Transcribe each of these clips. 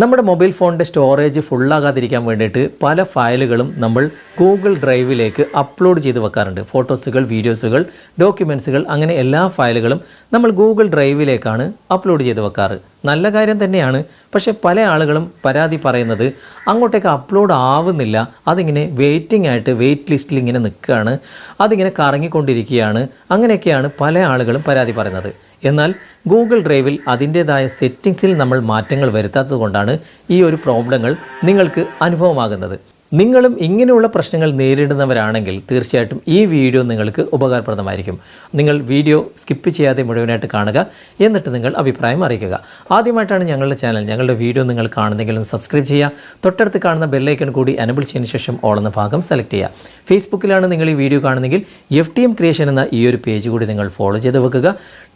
നമ്മുടെ മൊബൈൽ ഫോണിന്റെ സ്റ്റോറേജ് ഫുള്ളാകാതിരിക്കാൻ വേണ്ടിയിട്ട് പല ഫയലുകളും നമ്മൾ ഗൂഗിൾ ഡ്രൈവിലേക്ക് അപ്ലോഡ് ചെയ്ത് വെക്കാറുണ്ട്. ഫോട്ടോസുകൾ വീഡിയോസുകൾ ഡോക്യുമെൻസുകൾ അങ്ങനെ എല്ലാ ഫയലുകളും നമ്മൾ ഗൂഗിൾ ഡ്രൈവിലേക്കാണ് അപ്ലോഡ് ചെയ്ത് വെക്കാറ്. നല്ല കാര്യം തന്നെയാണ്. പക്ഷേ പല ആളുകളും പരാതി പറയുന്നത് അങ്ങോട്ടേക്ക് അപ്ലോഡ് ആവുന്നില്ല. അതിങ്ങനെ വെയിറ്റിംഗ് ആയിട്ട് വെയിറ്റ് ലിസ്റ്റിൽ ഇങ്ങനെ നിൽക്കുകയാണ്. അതിങ്ങനെ കറങ്ങിക്കൊണ്ടിരിക്കുകയാണ്. അങ്ങനെയൊക്കെയാണ് പല ആളുകളും പരാതി പറയുന്നത്. എന്നാൽ ഗൂഗിൾ ഡ്രൈവിൽ അതിന്റേതായ സെറ്റിങ്സിൽ നമ്മൾ മാറ്റങ്ങൾ വരുത്താത്തത് കൊണ്ടാണ് ഈ ഒരു പ്രോബ്ലങ്ങൾ നിങ്ങൾക്ക് അനുഭവമാകുന്നത്. നിങ്ങളും ഇങ്ങനെയുള്ള പ്രശ്നങ്ങൾ നേരിടുന്നവരാണെങ്കിൽ തീർച്ചയായിട്ടും ഈ വീഡിയോ നിങ്ങൾക്ക് ഉപകാരപ്രദമായിരിക്കും. നിങ്ങൾ വീഡിയോ സ്കിപ്പ് ചെയ്യാതെ മുഴുവനായിട്ട് കാണുക. എന്നിട്ട് നിങ്ങൾ അഭിപ്രായം അറിയിക്കുക. ആദ്യമായിട്ടാണ് ഞങ്ങളുടെ ചാനൽ. ഞങ്ങളുടെ വീഡിയോ നിങ്ങൾ കാണുന്നെങ്കിലും സബ്സ്ക്രൈബ് ചെയ്യുക. തൊട്ടടുത്ത് കാണുന്ന ബെല്ലൈക്കൺ കൂടി അനബിൾ ചെയ്യുന്ന ശേഷം ഓളെന്ന ഭാഗം സെലക്ട് ചെയ്യുക. ഫേസ്ബുക്കിലാണ് നിങ്ങൾ ഈ വീഡിയോ കാണുന്നെങ്കിൽ എഫ് ടി എം ക്രിയേഷൻ എന്ന ഈ ഒരു പേജ് കൂടി നിങ്ങൾ ഫോളോ ചെയ്ത് വെക്കുക.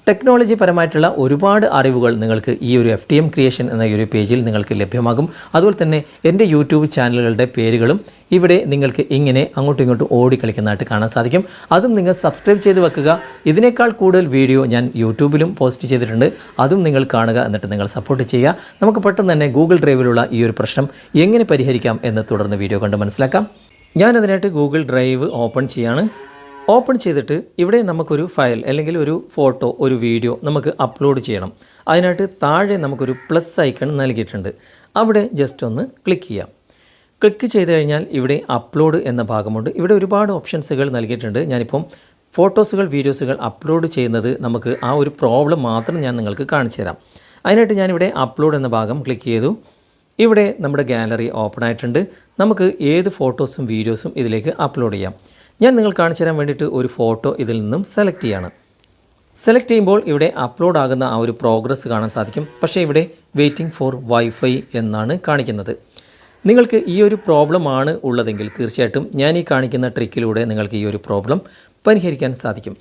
ടെക്നോളജി പരമായിട്ടുള്ള ഒരുപാട് അറിവുകൾ നിങ്ങൾക്ക് ഈ ഒരു എഫ് ടി എം ക്രിയേഷൻ എന്ന ഒരു പേജിൽ നിങ്ങൾക്ക് ലഭ്യമാകും. അതുപോലെ തന്നെ എന്റെ യൂട്യൂബ് ചാനലുകളുടെ പേരുകളും ഇവിടെ നിങ്ങൾക്ക് ഇങ്ങനെ അങ്ങോട്ടും ഇങ്ങോട്ടും ഓടിക്കളിക്കുന്നതായിട്ട് കാണാൻ സാധിക്കും. അതും നിങ്ങൾ സബ്സ്ക്രൈബ് ചെയ്ത് വെക്കുക. ഇതിനേക്കാൾ കൂടുതൽ വീഡിയോ ഞാൻ യൂട്യൂബിലും പോസ്റ്റ് ചെയ്തിട്ടുണ്ട്. അതും നിങ്ങൾ കാണുക എന്നിട്ട് നിങ്ങൾ സപ്പോർട്ട് ചെയ്യുക. നമുക്ക് പെട്ടെന്ന് തന്നെ ഗൂഗിൾ ഡ്രൈവിലുള്ള ഈ ഒരു പ്രശ്നം എങ്ങനെ പരിഹരിക്കാം എന്ന് തുടർന്ന് വീഡിയോ കണ്ട് മനസ്സിലാക്കാം. ഞാനതിനായിട്ട് ഗൂഗിൾ ഡ്രൈവ് ഓപ്പൺ ചെയ്യാണ്. ഓപ്പൺ ചെയ്തിട്ട് ഇവിടെ നമുക്കൊരു ഫയൽ അല്ലെങ്കിൽ ഒരു ഫോട്ടോ ഒരു വീഡിയോ നമുക്ക് അപ്ലോഡ് ചെയ്യണം. അതിനായിട്ട് താഴെ നമുക്കൊരു പ്ലസ് ഐക്കൺ നൽകിയിട്ടുണ്ട്. അവിടെ ജസ്റ്റ് ഒന്ന് ക്ലിക്ക് ചെയ്യാം. ക്ലിക്ക് ചെയ്ത് കഴിഞ്ഞാൽ ഇവിടെ അപ്ലോഡ് എന്ന ഭാഗമുണ്ട്. ഇവിടെ ഒരുപാട് ഓപ്ഷൻസുകൾ നൽകിയിട്ടുണ്ട്. ഞാനിപ്പം ഫോട്ടോസുകൾ വീഡിയോസുകൾ അപ്ലോഡ് ചെയ്യുന്നത് നമുക്ക് ആ ഒരു പ്രോബ്ലം മാത്രം ഞാൻ നിങ്ങൾക്ക് കാണിച്ചു തരാം. അതിനായിട്ട് ഞാനിവിടെ അപ്ലോഡ് എന്ന ഭാഗം ക്ലിക്ക് ചെയ്തു. ഇവിടെ നമ്മുടെ ഗാലറി ഓപ്പൺ ആയിട്ടുണ്ട്. നമുക്ക് ഏത് ഫോട്ടോസും വീഡിയോസും ഇതിലേക്ക് അപ്ലോഡ് ചെയ്യാം. ഞാൻ നിങ്ങൾ കാണിച്ചു തരാൻ വേണ്ടിയിട്ട് ഒരു ഫോട്ടോ ഇതിൽ നിന്നും സെലക്ട് ചെയ്യാണ്. സെലക്ട് ചെയ്യുമ്പോൾ ഇവിടെ അപ്ലോഡ് ആകുന്ന ആ ഒരു പ്രോഗ്രസ് കാണാൻ സാധിക്കും. പക്ഷേ ഇവിടെ വെയിറ്റിംഗ് ഫോർ വൈഫൈ എന്നാണ് കാണിക്കുന്നത്. നിങ്ങൾക്ക് ഈ ഒരു പ്രോബ്ലം ആണ് ഉള്ളതെങ്കിൽ തീർച്ചയായിട്ടും ഞാൻ ഈ കാണിക്കുന്ന ട്രിക്കിലൂടെ നിങ്ങൾക്ക് ഈ ഒരു പ്രോബ്ലം പരിഹരിക്കാൻ സാധിക്കും.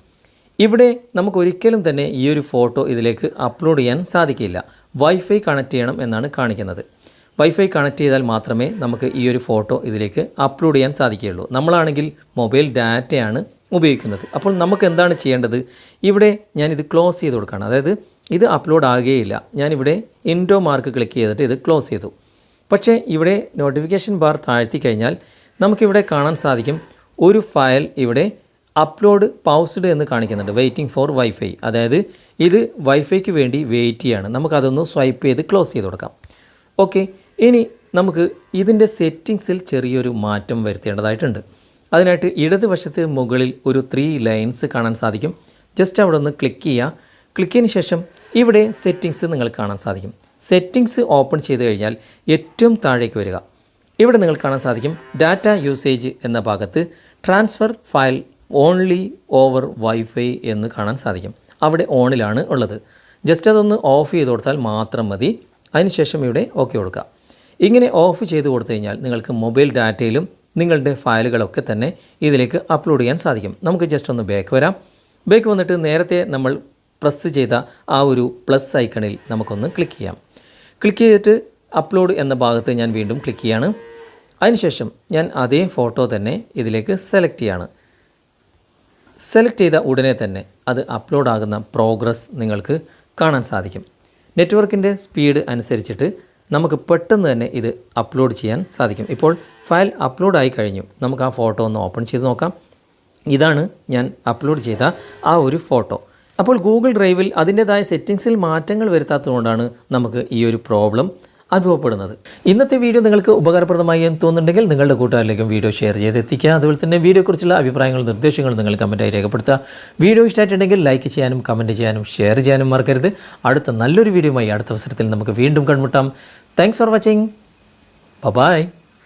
ഇവിടെ നമുക്ക് ഒരിക്കലും തന്നെ ഈ ഒരു ഫോട്ടോ ഇതിലേക്ക് അപ്ലോഡ് ചെയ്യാൻ സാധിക്കില്ല. വൈഫൈ കണക്ട് ചെയ്യണം എന്നാണ് കാണിക്കുന്നത്. വൈഫൈ കണക്ട് ചെയ്താൽ മാത്രമേ നമുക്ക് ഈ ഒരു ഫോട്ടോ ഇതിലേക്ക് അപ്ലോഡ് ചെയ്യാൻ സാധിക്കുകയുള്ളൂ. നമ്മളാണെങ്കിൽ മൊബൈൽ ഡാറ്റയാണ് ഉപയോഗിക്കുന്നത്. അപ്പോൾ നമുക്ക് എന്താണ് ചെയ്യേണ്ടത്? ഇവിടെ ഞാനിത് ക്ലോസ് ചെയ്ത് കൊടുക്കുകയാണ്. അതായത് ഇത് അപ്ലോഡ് ആകുകയില്ല. ഞാനിവിടെ ഇൻഡോ മാർക്ക് ക്ലിക്ക് ചെയ്തിട്ട് ഇത് ക്ലോസ് ചെയ്തു. പക്ഷേ ഇവിടെ നോട്ടിഫിക്കേഷൻ ബാർ താഴ്ത്തി കഴിഞ്ഞാൽ നമുക്കിവിടെ കാണാൻ സാധിക്കും ഒരു ഫയൽ ഇവിടെ അപ്ലോഡ് പൗസ്ഡ് എന്ന് കാണിക്കുന്നുണ്ട്. വെയിറ്റിംഗ് ഫോർ വൈഫൈ അതായത് ഇത് വൈഫൈക്ക് വേണ്ടി വെയിറ്റ് ചെയ്യാണ്. നമുക്കതൊന്ന് സ്വൈപ്പ് ചെയ്ത് ക്ലോസ് ചെയ്ത് കൊടുക്കാം. ഓക്കെ ഇനി നമുക്ക് ഇതിന്റെ സെറ്റിങ്സിൽ ചെറിയൊരു മാറ്റം വരുത്തേണ്ടതായിട്ടുണ്ട്. അതിനായിട്ട് ഇടതുവശത്ത് മുകളിൽ ഒരു ത്രീ ലൈൻസ് കാണാൻ സാധിക്കും. ജസ്റ്റ് അവിടെ ഒന്ന് ക്ലിക്ക് ചെയ്യുക. ക്ലിക്കിന് ശേഷം ഇവിടെ സെറ്റിങ്സ് നിങ്ങൾ കാണാൻ സാധിക്കും. സെറ്റിങ്സ് ഓപ്പൺ ചെയ്ത് കഴിഞ്ഞാൽ ഏറ്റവും താഴേക്ക് വരിക. ഇവിടെ നിങ്ങൾ കാണാൻ സാധിക്കും ഡാറ്റ യൂസേജ് എന്ന ഭാഗത്ത് transfer file only over wifi എന്ന് കാണാൻ സാധിക്കും. അവിടെ ഓണിലാണ് ഉള്ളത്. ജസ്റ്റ് അതൊന്ന് ഓഫ് ചെയ്ത് കൊടുത്താൽ മാത്രം മതി. അതിനുശേഷം ഇവിടെ ഓക്കെ കൊടുക്കുക. ഇങ്ങനെ ഓഫ് ചെയ്ത് കൊടുത്തു കഴിഞ്ഞാൽ നിങ്ങൾക്ക് മൊബൈൽ ഡാറ്റയിലും നിങ്ങളുടെ ഫയലുകളൊക്കെ തന്നെ ഇതിലേക്ക് അപ്ലോഡ് ചെയ്യാൻ സാധിക്കും. നമുക്ക് ജസ്റ്റ് ഒന്ന് ബാക്ക് വരാം. ബാക്ക് വന്നിട്ട് നേരത്തെ നമ്മൾ പ്രസ് ചെയ്ത ആ ഒരു പ്ലസ് ഐക്കണിൽ നമുക്കൊന്ന് ക്ലിക്ക് ചെയ്യാം. ക്ലിക്ക് ചെയ്തിട്ട് അപ്ലോഡ് എന്ന ഭാഗത്ത് ഞാൻ വീണ്ടും ക്ലിക്ക് ചെയ്യാണ്. അതിനുശേഷം ഞാൻ അതേ ഫോട്ടോ തന്നെ ഇതിലേക്ക് സെലക്ട് ചെയ്യാണ്. സെലക്ട് ചെയ്ത ഉടനെ തന്നെ അത് അപ്ലോഡ് ആകുന്ന പ്രോഗ്രസ് നിങ്ങൾക്ക് കാണാൻ സാധിക്കും. നെറ്റ്വർക്കിന്റെ സ്പീഡ് അനുസരിച്ചിട്ട് നമുക്ക് പെട്ടെന്ന് തന്നെ ഇത് അപ്ലോഡ് ചെയ്യാൻ സാധിക്കും. ഇപ്പോൾ ഫയൽ അപ്ലോഡ് ആയി കഴിഞ്ഞു. നമുക്ക് ആ ഫോട്ടോ ഒന്ന് ഓപ്പൺ ചെയ്ത് നോക്കാം. ഇതാണ് ഞാൻ അപ്ലോഡ് ചെയ്ത ആ ഒരു ഫോട്ടോ അപ്പോൾ ഗൂഗിൾ ഡ്രൈവിൽ അതിന്റേതായ സെറ്റിങ്സിൽ മാറ്റങ്ങൾ വരുത്താത്തതുകൊണ്ടാണ് നമുക്ക് ഈ ഒരു പ്രോബ്ലം അനുഭവപ്പെടുന്നത്. ഇന്നത്തെ വീഡിയോ നിങ്ങൾക്ക് ഉപകാരപ്രദമായി എന്ന് തോന്നുന്നുണ്ടെങ്കിൽ നിങ്ങളുടെ കൂട്ടുകാരിലേക്കും വീഡിയോ ഷെയർ ചെയ്ത് എത്തിക്കുക അതുപോലെ തന്നെ വീഡിയോയെക്കുറിച്ചുള്ള അഭിപ്രായങ്ങളും നിർദ്ദേശങ്ങളും നിങ്ങൾ കമന്റായി രേഖപ്പെടുത്തുക. വീഡിയോ ഇഷ്ടമായിട്ടുണ്ടെങ്കിൽ ലൈക്ക് ചെയ്യാനും കമന്റ് ചെയ്യാനും ഷെയർ ചെയ്യാനും മറക്കരുത്. അടുത്ത നല്ലൊരു വീഡിയോയുമായി അടുത്ത അവസരത്തിൽ നമുക്ക് വീണ്ടും കണ്ടുമുട്ടാം. Thanks for watching by